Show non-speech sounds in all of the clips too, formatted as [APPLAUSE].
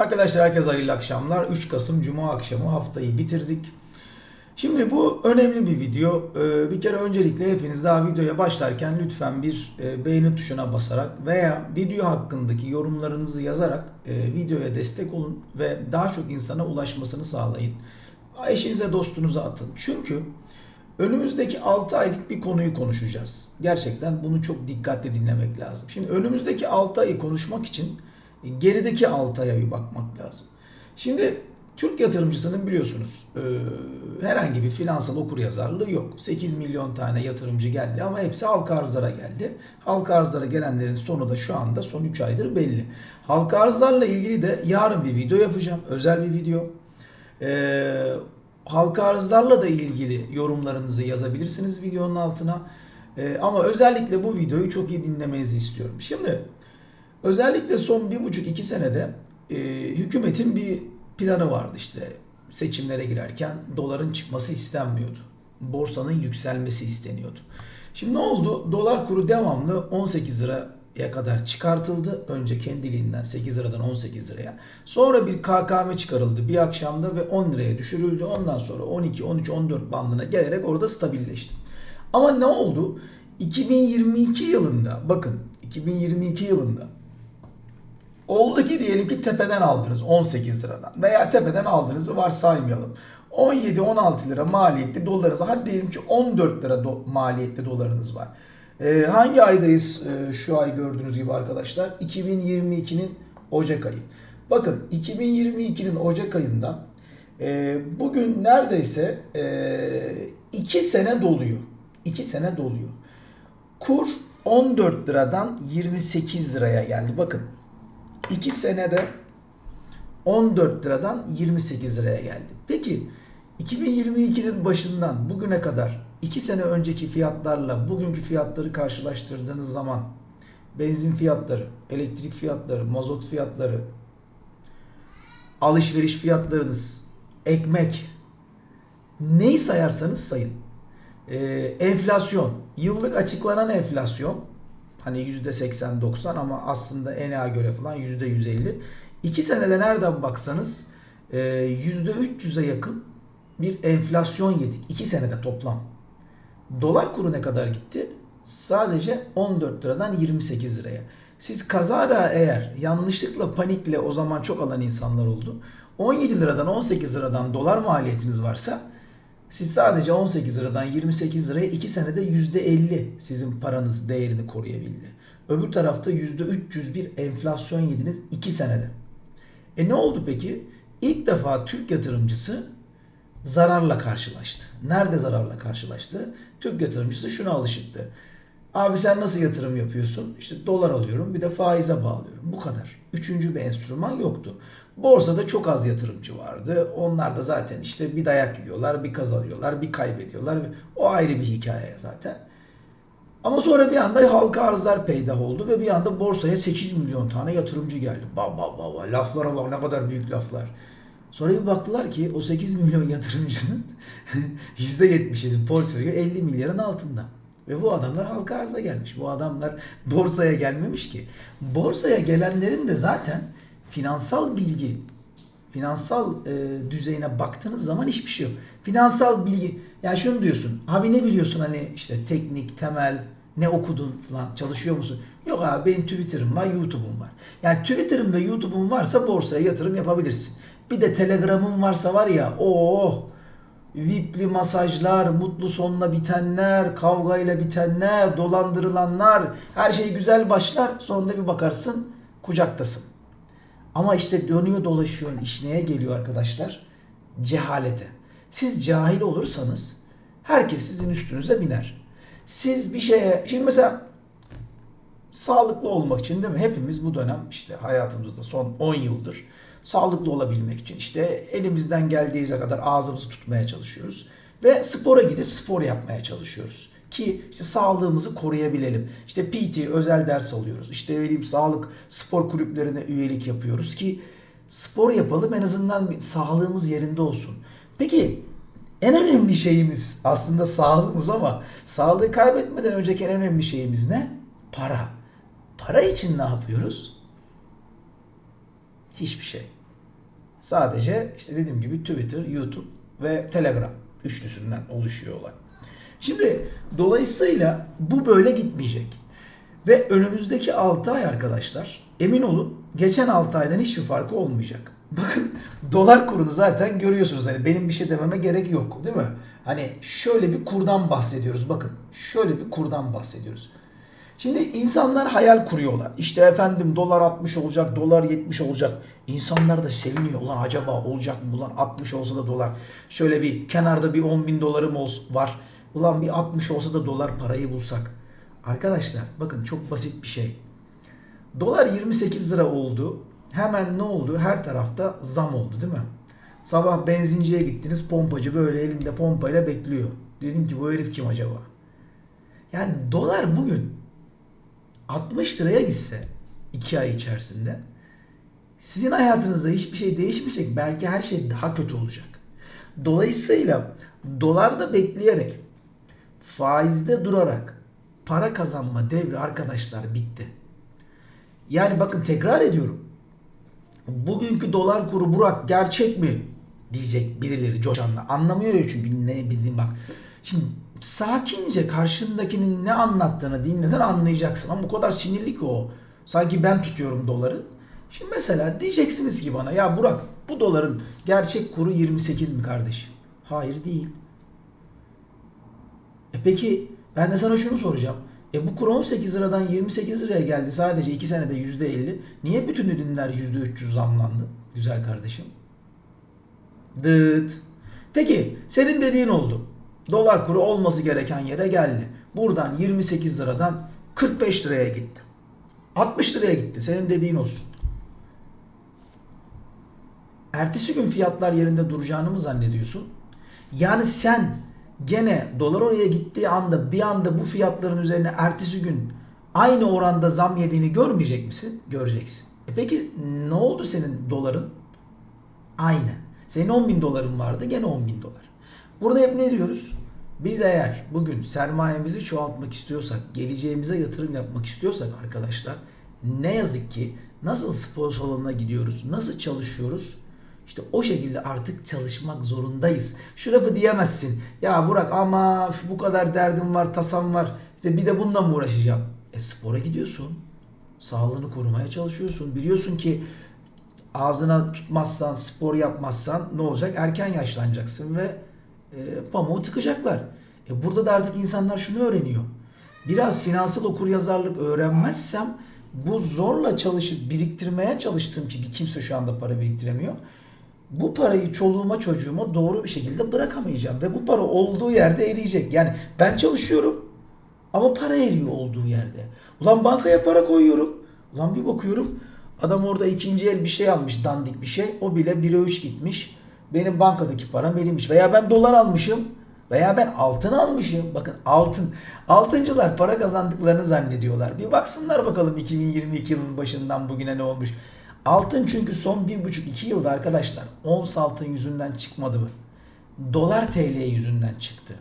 Arkadaşlar herkese hayırlı akşamlar. 3 Kasım Cuma akşamı haftayı bitirdik. Şimdi bu önemli bir video. Ee, Bir kere öncelikle hepiniz daha videoya başlarken lütfen bir e, beğeni tuşuna basarak veya video hakkındaki yorumlarınızı yazarak e, videoya destek olun ve daha çok insana ulaşmasını sağlayın. Eşinize dostunuza atın. Çünkü önümüzdeki 6 aylık bir konuyu konuşacağız. Gerçekten bunu çok dikkatli dinlemek lazım. Şimdi önümüzdeki 6 ayı konuşmak için gerideki 6 aya bir bakmak lazım. Şimdi Türk yatırımcısının biliyorsunuz e, herhangi bir finansal okuryazarlığı yok. 8 milyon tane yatırımcı geldi ama hepsi halka arzlara geldi. Halka arzlara gelenlerin sonu da şu anda son 3 aydır belli. Halka arzlarla ilgili de yarın bir video yapacağım. Özel bir video. E, halka arzlarla da ilgili yorumlarınızı yazabilirsiniz videonun altına. E, ama özellikle bu videoyu çok iyi dinlemenizi istiyorum. Şimdi özellikle son bir buçuk iki senede e, hükümetin bir planı vardı işte seçimlere girerken doların çıkması istenmiyordu. Borsanın yükselmesi isteniyordu. Şimdi ne oldu? Dolar kuru devamlı 18 liraya kadar çıkartıldı. Önce kendiliğinden 8 liradan 18 liraya. Sonra bir KKM çıkarıldı bir akşamda ve 10 liraya düşürüldü. Ondan sonra 12, 13, 14 bandına gelerek orada stabilleşti. Ama ne oldu? 2022 yılında bakın 2022 yılında Oldu ki diyelim ki tepeden aldınız 18 liradan veya tepeden aldığınızı varsaymayalım. 17-16 lira maliyetli dolarınız hadi diyelim ki 14 lira do- maliyetli dolarınız var. Ee, hangi aydayız ee, şu ay gördüğünüz gibi arkadaşlar? 2022'nin Ocak ayı. Bakın 2022'nin Ocak ayından e, bugün neredeyse 2 sene doluyor. 2 sene doluyor. Kur 14 liradan 28 liraya geldi. Bakın 2 senede 14 liradan 28 liraya geldi. Peki 2022'nin başından bugüne kadar 2 sene önceki fiyatlarla bugünkü fiyatları karşılaştırdığınız zaman benzin fiyatları, elektrik fiyatları, mazot fiyatları, alışveriş fiyatlarınız, ekmek neyi sayarsanız sayın. Ee, enflasyon, yıllık açıklanan enflasyon Hani %80-90 ama aslında ENA göre falan %150. İki senede nereden baksanız %300'e yakın bir enflasyon yedik. İki senede toplam. Dolar kuru ne kadar gitti? Sadece 14 liradan 28 liraya. Siz kazara eğer yanlışlıkla panikle o zaman çok alan insanlar oldu. 17 liradan 18 liradan dolar maliyetiniz varsa siz sadece 18 liradan 28 liraya 2 senede %50 sizin paranız değerini koruyabildi. Öbür tarafta %300 bir enflasyon yediniz 2 senede. E ne oldu peki? İlk defa Türk yatırımcısı zararla karşılaştı. Nerede zararla karşılaştı? Türk yatırımcısı şuna alışıktı. Abi sen nasıl yatırım yapıyorsun? İşte dolar alıyorum bir de faize bağlıyorum. Bu kadar. Üçüncü bir enstrüman yoktu. Borsada çok az yatırımcı vardı. Onlar da zaten işte bir dayak yiyorlar, bir kazanıyorlar, bir kaybediyorlar. O ayrı bir hikaye zaten. Ama sonra bir anda halka arzlar peydah oldu ve bir anda borsaya 8 milyon tane yatırımcı geldi. Ba ba ba ba laflara bak ne kadar büyük laflar. Sonra bir baktılar ki o 8 milyon yatırımcının [LAUGHS] %70'inin portföyü 50 milyarın altında. Ve bu adamlar halka arza gelmiş. Bu adamlar borsaya gelmemiş ki. Borsaya gelenlerin de zaten finansal bilgi, finansal e, düzeyine baktığınız zaman hiçbir şey yok. Finansal bilgi, yani şunu diyorsun, abi ne biliyorsun hani işte teknik, temel, ne okudun falan, çalışıyor musun? Yok abi benim Twitter'ım var, YouTube'um var. Yani Twitter'ım ve YouTube'um varsa borsaya yatırım yapabilirsin. Bir de Telegram'ım varsa var ya, oh VIP'li masajlar, mutlu sonla bitenler, kavgayla bitenler, dolandırılanlar, her şey güzel başlar. Sonunda bir bakarsın kucaktasın. Ama işte dönüyor dolaşıyor. iş neye geliyor arkadaşlar? Cehalete. Siz cahil olursanız herkes sizin üstünüze biner. Siz bir şeye, şimdi mesela sağlıklı olmak için değil mi? Hepimiz bu dönem işte hayatımızda son 10 yıldır sağlıklı olabilmek için işte elimizden geldiği kadar ağzımızı tutmaya çalışıyoruz. Ve spora gidip spor yapmaya çalışıyoruz. Ki işte sağlığımızı koruyabilelim. İşte PT özel ders alıyoruz. İşte vereyim sağlık spor kulüplerine üyelik yapıyoruz ki spor yapalım en azından sağlığımız yerinde olsun. Peki en önemli şeyimiz aslında sağlığımız ama sağlığı kaybetmeden önceki en önemli şeyimiz ne? Para. Para için ne yapıyoruz? Hiçbir şey. Sadece işte dediğim gibi Twitter, YouTube ve Telegram üçlüsünden oluşuyor olay. Şimdi dolayısıyla bu böyle gitmeyecek. Ve önümüzdeki 6 ay arkadaşlar emin olun geçen 6 aydan hiçbir farkı olmayacak. Bakın dolar kurunu zaten görüyorsunuz. Hani benim bir şey dememe gerek yok değil mi? Hani şöyle bir kurdan bahsediyoruz. Bakın şöyle bir kurdan bahsediyoruz. Şimdi insanlar hayal kuruyorlar. İşte efendim dolar 60 olacak, dolar 70 olacak. İnsanlar da seviniyor. Ulan acaba olacak mı? Ulan 60 olsa da dolar. Şöyle bir kenarda bir 10 bin dolarım var. Ulan bir 60 olsa da dolar parayı bulsak. Arkadaşlar bakın çok basit bir şey. Dolar 28 lira oldu. Hemen ne oldu? Her tarafta zam oldu değil mi? Sabah benzinciye gittiniz pompacı böyle elinde pompayla bekliyor. Dedim ki bu herif kim acaba? Yani dolar bugün 60 liraya gitse 2 ay içerisinde sizin hayatınızda hiçbir şey değişmeyecek. Belki her şey daha kötü olacak. Dolayısıyla dolarda bekleyerek faizde durarak para kazanma devri arkadaşlar bitti. Yani bakın tekrar ediyorum. Bugünkü dolar kuru Burak gerçek mi? Diyecek birileri coşanla. Anlamıyor ya çünkü ne bildiğin bak. Şimdi sakince karşındakinin ne anlattığını dinlesen anlayacaksın. Ama bu kadar sinirli ki o. Sanki ben tutuyorum doları. Şimdi mesela diyeceksiniz ki bana ya Burak bu doların gerçek kuru 28 mi kardeşim? Hayır değil. E peki ben de sana şunu soracağım. E bu kur 18 liradan 28 liraya geldi sadece 2 senede %50. Niye bütün ürünler %300 zamlandı? Güzel kardeşim. Dıt. Peki senin dediğin oldu. Dolar kuru olması gereken yere geldi. Buradan 28 liradan 45 liraya gitti. 60 liraya gitti. Senin dediğin olsun. Ertesi gün fiyatlar yerinde duracağını mı zannediyorsun? Yani sen gene dolar oraya gittiği anda bir anda bu fiyatların üzerine ertesi gün aynı oranda zam yediğini görmeyecek misin? Göreceksin. E peki ne oldu senin doların? Aynı. Senin 10 bin doların vardı gene 10 bin dolar. Burada hep ne diyoruz? Biz eğer bugün sermayemizi çoğaltmak istiyorsak, geleceğimize yatırım yapmak istiyorsak arkadaşlar ne yazık ki nasıl spor salonuna gidiyoruz, nasıl çalışıyoruz? İşte o şekilde artık çalışmak zorundayız. Şu lafı diyemezsin. Ya Burak ama bu kadar derdim var, tasam var. İşte bir de bununla mı uğraşacağım? E spora gidiyorsun. Sağlığını korumaya çalışıyorsun. Biliyorsun ki ağzına tutmazsan, spor yapmazsan ne olacak? Erken yaşlanacaksın ve e, pamuğu tıkacaklar. E, burada da artık insanlar şunu öğreniyor. Biraz finansal okuryazarlık öğrenmezsem bu zorla çalışıp biriktirmeye çalıştığım ki bir kimse şu anda para biriktiremiyor. Bu parayı çoluğuma çocuğuma doğru bir şekilde bırakamayacağım ve bu para olduğu yerde eriyecek. Yani ben çalışıyorum ama para eriyor olduğu yerde. Ulan bankaya para koyuyorum. Ulan bir bakıyorum adam orada ikinci el bir şey almış dandik bir şey. O bile 1'e 3 gitmiş. Benim bankadaki param erimiş. Veya ben dolar almışım. Veya ben altın almışım. Bakın altın. Altıncılar para kazandıklarını zannediyorlar. Bir baksınlar bakalım 2022 yılının başından bugüne ne olmuş. Altın çünkü son 1,5-2 yılda arkadaşlar ons altın yüzünden çıkmadı mı? Dolar TL yüzünden çıktı.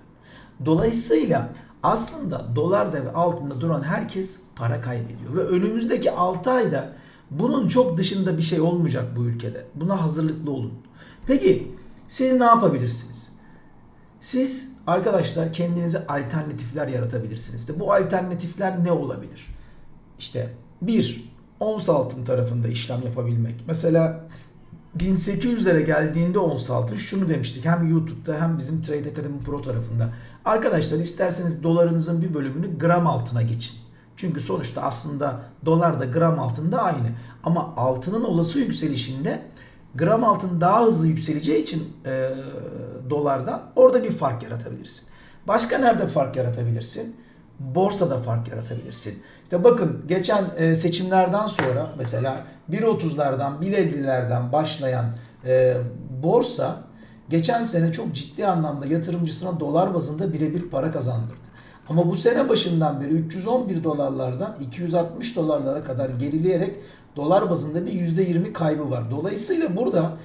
Dolayısıyla aslında dolarda ve altında duran herkes para kaybediyor. Ve önümüzdeki 6 ayda bunun çok dışında bir şey olmayacak bu ülkede. Buna hazırlıklı olun. Peki siz ne yapabilirsiniz? Siz arkadaşlar kendinize alternatifler yaratabilirsiniz. De bu alternatifler ne olabilir? İşte bir ons altın tarafında işlem yapabilmek. Mesela 1800'lere geldiğinde ons altın şunu demiştik hem YouTube'da hem bizim Trade Academy Pro tarafında. Arkadaşlar isterseniz dolarınızın bir bölümünü gram altına geçin. Çünkü sonuçta aslında dolar da gram altında aynı. Ama altının olası yükselişinde gram altın daha hızlı yükseleceği için e, dolardan orada bir fark yaratabilirsin. Başka nerede fark yaratabilirsin? Borsada fark yaratabilirsin. İşte bakın geçen e, seçimlerden sonra mesela 1.30'lardan 1.50'lerden başlayan e, borsa geçen sene çok ciddi anlamda yatırımcısına dolar bazında birebir para kazandırdı. Ama bu sene başından beri 311 dolarlardan 260 dolarlara kadar gerileyerek dolar bazında bir %20 kaybı var. Dolayısıyla burada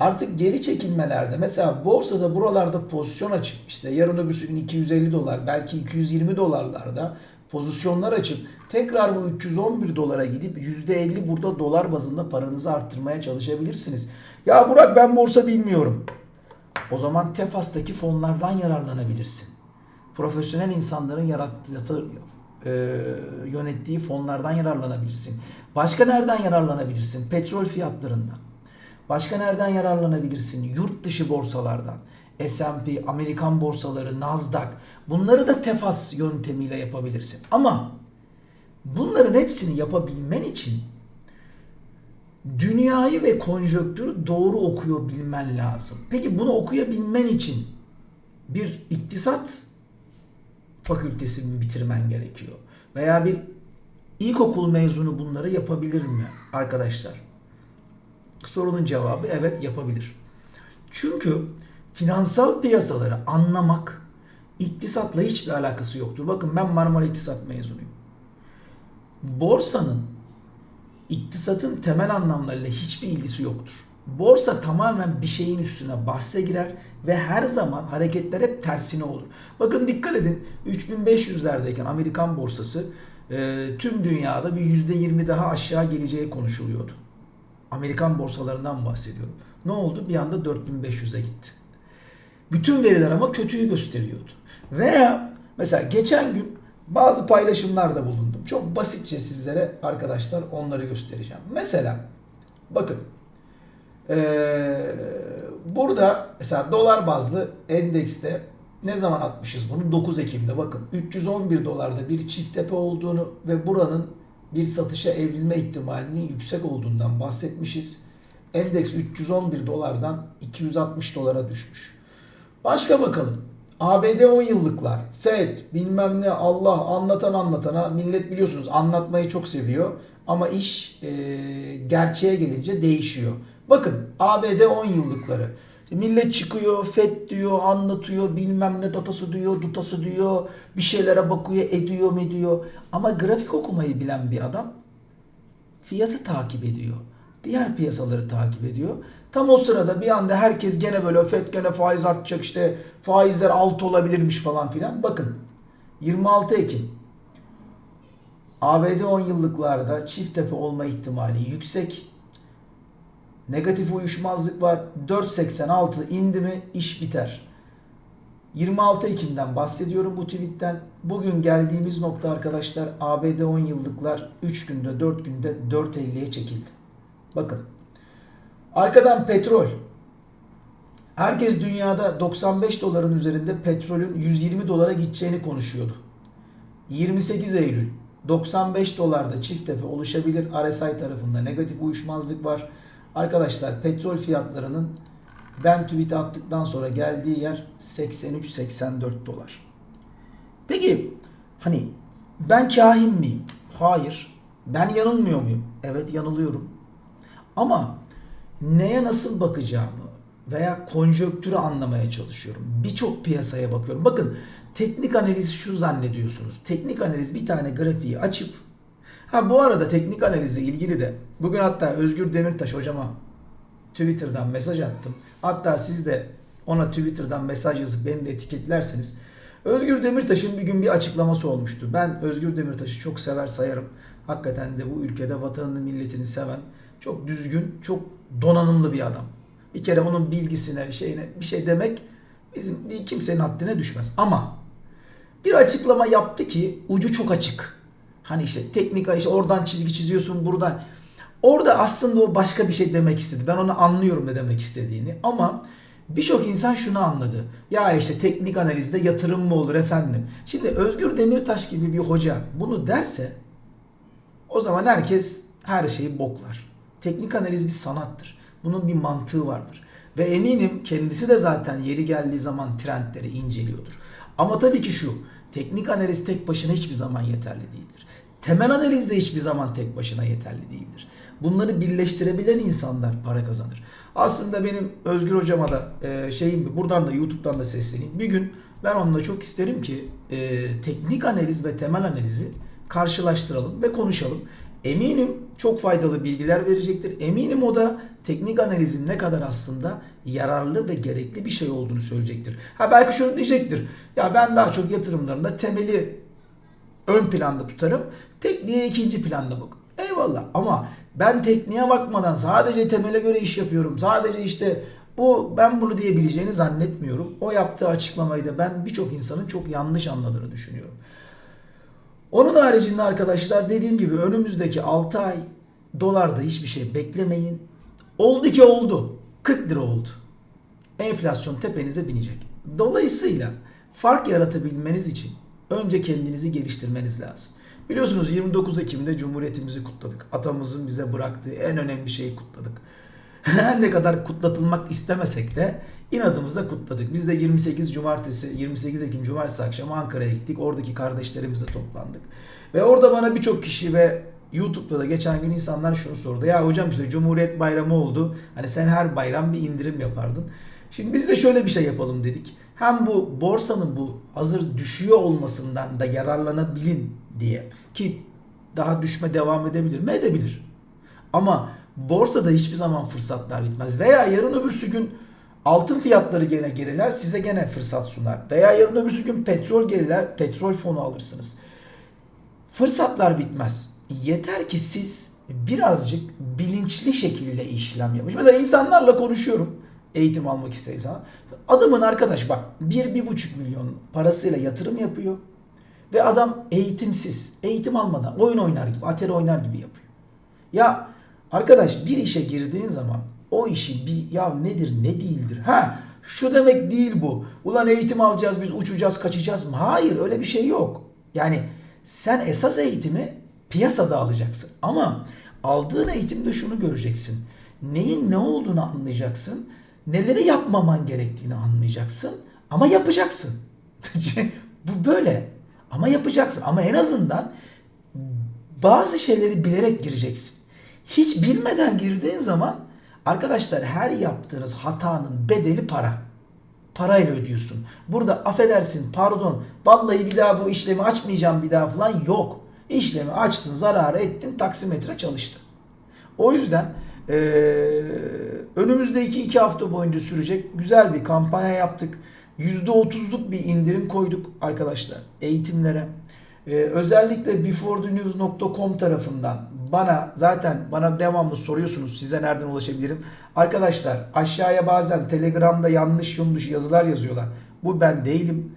Artık geri çekilmelerde mesela borsada buralarda pozisyon açıp işte yarın öbürsü gün 250 dolar belki 220 dolarlarda pozisyonlar açıp tekrar bu 311 dolara gidip %50 burada dolar bazında paranızı arttırmaya çalışabilirsiniz. Ya Burak ben borsa bilmiyorum. O zaman Tefas'taki fonlardan yararlanabilirsin. Profesyonel insanların yarattığı, e, yönettiği fonlardan yararlanabilirsin. Başka nereden yararlanabilirsin? Petrol fiyatlarından. Başka nereden yararlanabilirsin? Yurt dışı borsalardan. S&P, Amerikan borsaları, Nasdaq. Bunları da tefas yöntemiyle yapabilirsin. Ama bunların hepsini yapabilmen için dünyayı ve konjonktürü doğru okuyor bilmen lazım. Peki bunu okuyabilmen için bir iktisat fakültesini bitirmen gerekiyor. Veya bir ilkokul mezunu bunları yapabilir mi arkadaşlar? Sorunun cevabı evet yapabilir. Çünkü finansal piyasaları anlamak iktisatla hiçbir alakası yoktur. Bakın ben Marmara İktisat mezunuyum. Borsanın iktisatın temel anlamlarıyla hiçbir ilgisi yoktur. Borsa tamamen bir şeyin üstüne bahse girer ve her zaman hareketler hep tersine olur. Bakın dikkat edin 3500'lerdeyken Amerikan borsası tüm dünyada bir %20 daha aşağı geleceği konuşuluyordu. Amerikan borsalarından bahsediyorum. Ne oldu? Bir anda 4500'e gitti. Bütün veriler ama kötüyü gösteriyordu. Veya mesela geçen gün bazı paylaşımlarda bulundum. Çok basitçe sizlere arkadaşlar onları göstereceğim. Mesela bakın ee, burada mesela dolar bazlı endekste ne zaman atmışız bunu? 9 Ekim'de bakın 311 dolarda bir çift tepe olduğunu ve buranın bir satışa evrilme ihtimalinin yüksek olduğundan bahsetmişiz. Endeks 311 dolardan 260 dolara düşmüş. Başka bakalım. ABD 10 yıllıklar, Fed, bilmem ne, Allah anlatan anlatana millet biliyorsunuz anlatmayı çok seviyor. Ama iş e, gerçeğe gelince değişiyor. Bakın ABD 10 yıllıkları. Millet çıkıyor, FED diyor, anlatıyor, bilmem ne datası diyor, dutası diyor, bir şeylere bakıyor, ediyor, ediyor. Ama grafik okumayı bilen bir adam fiyatı takip ediyor. Diğer piyasaları takip ediyor. Tam o sırada bir anda herkes gene böyle FED gene faiz artacak işte faizler alt olabilirmiş falan filan. Bakın 26 Ekim ABD 10 yıllıklarda çift tepe olma ihtimali yüksek. Negatif uyuşmazlık var. 4.86 indi mi iş biter. 26 Ekim'den bahsediyorum bu tweetten. Bugün geldiğimiz nokta arkadaşlar ABD 10 yıllıklar 3 günde 4 günde 4.50'ye çekildi. Bakın. Arkadan petrol. Herkes dünyada 95 doların üzerinde petrolün 120 dolara gideceğini konuşuyordu. 28 Eylül 95 dolarda çift tepe oluşabilir. RSI tarafında negatif uyuşmazlık var. Arkadaşlar petrol fiyatlarının ben tweet attıktan sonra geldiği yer 83-84 dolar. Peki hani ben kahin miyim? Hayır. Ben yanılmıyor muyum? Evet yanılıyorum. Ama neye nasıl bakacağımı veya konjöktürü anlamaya çalışıyorum. Birçok piyasaya bakıyorum. Bakın teknik analiz şu zannediyorsunuz. Teknik analiz bir tane grafiği açıp Ha bu arada teknik analizle ilgili de bugün hatta Özgür Demirtaş hocama Twitter'dan mesaj attım. Hatta siz de ona Twitter'dan mesaj yazıp beni de etiketlerseniz Özgür Demirtaş'ın bir gün bir açıklaması olmuştu. Ben Özgür Demirtaş'ı çok sever sayarım. Hakikaten de bu ülkede vatanını milletini seven çok düzgün, çok donanımlı bir adam. Bir kere onun bilgisine, şeyine bir şey demek bizim kimsenin haddine düşmez. Ama bir açıklama yaptı ki ucu çok açık. Hani işte teknik işte oradan çizgi çiziyorsun buradan. Orada aslında o başka bir şey demek istedi. Ben onu anlıyorum ne demek istediğini. Ama birçok insan şunu anladı. Ya işte teknik analizde yatırım mı olur efendim? Şimdi Özgür Demirtaş gibi bir hoca bunu derse o zaman herkes her şeyi boklar. Teknik analiz bir sanattır. Bunun bir mantığı vardır. Ve eminim kendisi de zaten yeri geldiği zaman trendleri inceliyordur. Ama tabii ki şu, teknik analiz tek başına hiçbir zaman yeterli değildir. Temel analiz de hiçbir zaman tek başına yeterli değildir. Bunları birleştirebilen insanlar para kazanır. Aslında benim Özgür hocama da e, şeyim buradan da YouTube'dan da sesleneyim. Bir gün ben onunla çok isterim ki e, teknik analiz ve temel analizi karşılaştıralım ve konuşalım. Eminim çok faydalı bilgiler verecektir. Eminim o da teknik analizin ne kadar aslında yararlı ve gerekli bir şey olduğunu söyleyecektir. Ha belki şunu diyecektir. Ya ben daha çok yatırımlarında temeli ön planda tutarım. Tekniğe ikinci planda bak. Eyvallah ama ben tekniğe bakmadan sadece temele göre iş yapıyorum. Sadece işte bu ben bunu diyebileceğini zannetmiyorum. O yaptığı açıklamayı da ben birçok insanın çok yanlış anladığını düşünüyorum. Onun haricinde arkadaşlar dediğim gibi önümüzdeki 6 ay dolarda hiçbir şey beklemeyin. Oldu ki oldu. 40 lira oldu. Enflasyon tepenize binecek. Dolayısıyla fark yaratabilmeniz için önce kendinizi geliştirmeniz lazım. Biliyorsunuz 29 Ekim'de Cumhuriyetimizi kutladık. Atamızın bize bıraktığı en önemli şeyi kutladık. [LAUGHS] Her ne kadar kutlatılmak istemesek de inadımızla kutladık. Biz de 28 Cumartesi, 28 Ekim Cumartesi akşamı Ankara'ya gittik. Oradaki kardeşlerimizle toplandık. Ve orada bana birçok kişi ve YouTube'da da geçen gün insanlar şunu sordu. Ya hocam işte Cumhuriyet Bayramı oldu. Hani sen her bayram bir indirim yapardın. Şimdi biz de şöyle bir şey yapalım dedik. Hem bu borsanın bu hazır düşüyor olmasından da yararlanabilin diye. Ki daha düşme devam edebilir mi? Edebilir. Ama borsada hiçbir zaman fırsatlar bitmez. Veya yarın öbürsü gün altın fiyatları gene geriler size gene fırsat sunar. Veya yarın öbürsü gün petrol geriler petrol fonu alırsınız. Fırsatlar bitmez. Yeter ki siz birazcık bilinçli şekilde işlem yapın. Mesela insanlarla konuşuyorum eğitim almak isteyen Adamın arkadaş bak 1-1,5 milyon parasıyla yatırım yapıyor. Ve adam eğitimsiz, eğitim almadan oyun oynar gibi, atari oynar gibi yapıyor. Ya arkadaş bir işe girdiğin zaman o işi bir ya nedir ne değildir. Ha şu demek değil bu. Ulan eğitim alacağız biz uçacağız kaçacağız mı? Hayır öyle bir şey yok. Yani sen esas eğitimi piyasada alacaksın. Ama aldığın eğitimde şunu göreceksin. Neyin ne olduğunu anlayacaksın. Neleri yapmaman gerektiğini anlayacaksın. Ama yapacaksın. [LAUGHS] bu böyle. Ama yapacaksın. Ama en azından bazı şeyleri bilerek gireceksin. Hiç bilmeden girdiğin zaman arkadaşlar her yaptığınız hatanın bedeli para. Parayla ödüyorsun. Burada affedersin pardon vallahi bir daha bu işlemi açmayacağım bir daha falan yok. İşlemi açtın zarar ettin taksimetre çalıştı. O yüzden ee, önümüzdeki iki hafta boyunca sürecek güzel bir kampanya yaptık. %30'luk bir indirim koyduk arkadaşlar eğitimlere. Ee, özellikle beforethenews.com tarafından bana zaten bana devamlı soruyorsunuz size nereden ulaşabilirim. Arkadaşlar aşağıya bazen Telegram'da yanlış yanlış yazılar yazıyorlar. Bu ben değilim.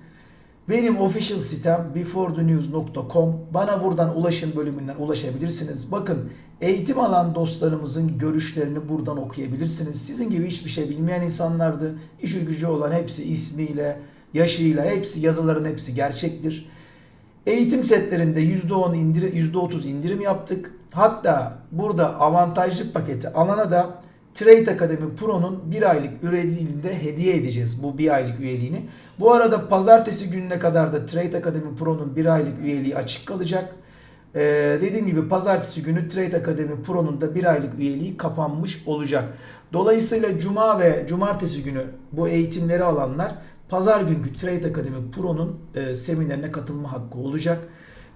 Benim official sitem beforethenews.com. Bana buradan ulaşın bölümünden ulaşabilirsiniz. Bakın eğitim alan dostlarımızın görüşlerini buradan okuyabilirsiniz. Sizin gibi hiçbir şey bilmeyen insanlardı. İşi gücü olan hepsi ismiyle, yaşıyla hepsi yazıların hepsi gerçektir. Eğitim setlerinde %10 indir %30 indirim yaptık. Hatta burada avantajlı paketi alana da Trade Academy Pro'nun bir aylık üyeliğini de hediye edeceğiz bu bir aylık üyeliğini. Bu arada pazartesi gününe kadar da Trade Academy Pro'nun bir aylık üyeliği açık kalacak. Ee, dediğim gibi pazartesi günü Trade Academy Pro'nun da bir aylık üyeliği kapanmış olacak. Dolayısıyla cuma ve cumartesi günü bu eğitimleri alanlar pazar günkü Trade Academy Pro'nun e, seminerine katılma hakkı olacak.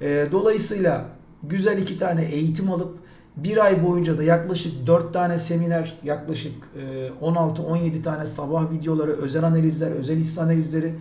E, dolayısıyla güzel iki tane eğitim alıp bir ay boyunca da yaklaşık 4 tane seminer, yaklaşık 16-17 tane sabah videoları, özel analizler, özel hisse analizleri.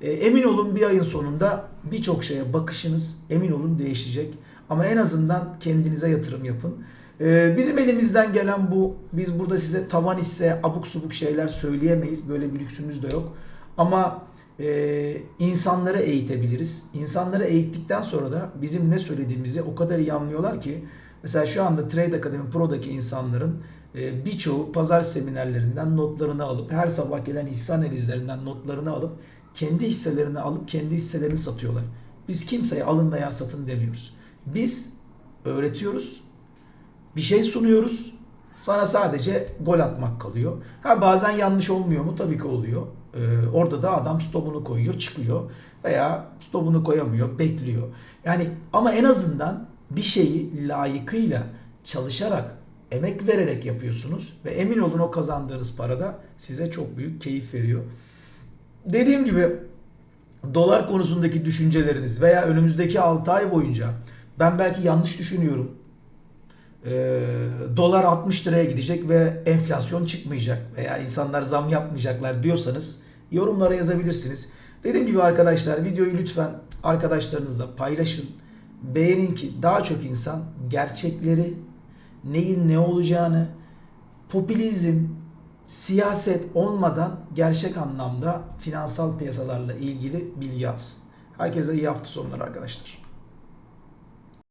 E, emin olun bir ayın sonunda birçok şeye bakışınız emin olun değişecek. Ama en azından kendinize yatırım yapın. E, bizim elimizden gelen bu. Biz burada size tavan hisse, abuk subuk şeyler söyleyemeyiz. Böyle bir lüksümüz de yok. Ama e, insanları eğitebiliriz. İnsanları eğittikten sonra da bizim ne söylediğimizi o kadar iyi anlıyorlar ki Mesela şu anda Trade Academy Pro'daki insanların e, birçoğu pazar seminerlerinden notlarını alıp her sabah gelen hisse analizlerinden notlarını alıp kendi hisselerini alıp kendi hisselerini satıyorlar. Biz kimseye alın veya satın demiyoruz. Biz öğretiyoruz. Bir şey sunuyoruz. Sana sadece gol atmak kalıyor. Ha bazen yanlış olmuyor mu? Tabii ki oluyor. Ee, orada da adam stopunu koyuyor, çıkıyor veya stopunu koyamıyor, bekliyor. Yani ama en azından bir şeyi layıkıyla çalışarak, emek vererek yapıyorsunuz ve emin olun o kazandığınız para da size çok büyük keyif veriyor. Dediğim gibi dolar konusundaki düşünceleriniz veya önümüzdeki 6 ay boyunca ben belki yanlış düşünüyorum. e, dolar 60 liraya gidecek ve enflasyon çıkmayacak veya insanlar zam yapmayacaklar diyorsanız yorumlara yazabilirsiniz. Dediğim gibi arkadaşlar videoyu lütfen arkadaşlarınızla paylaşın. Beğenin ki daha çok insan gerçekleri, neyin ne olacağını, popülizm, siyaset olmadan gerçek anlamda finansal piyasalarla ilgili bilgi alsın. Herkese iyi hafta sonları arkadaşlar.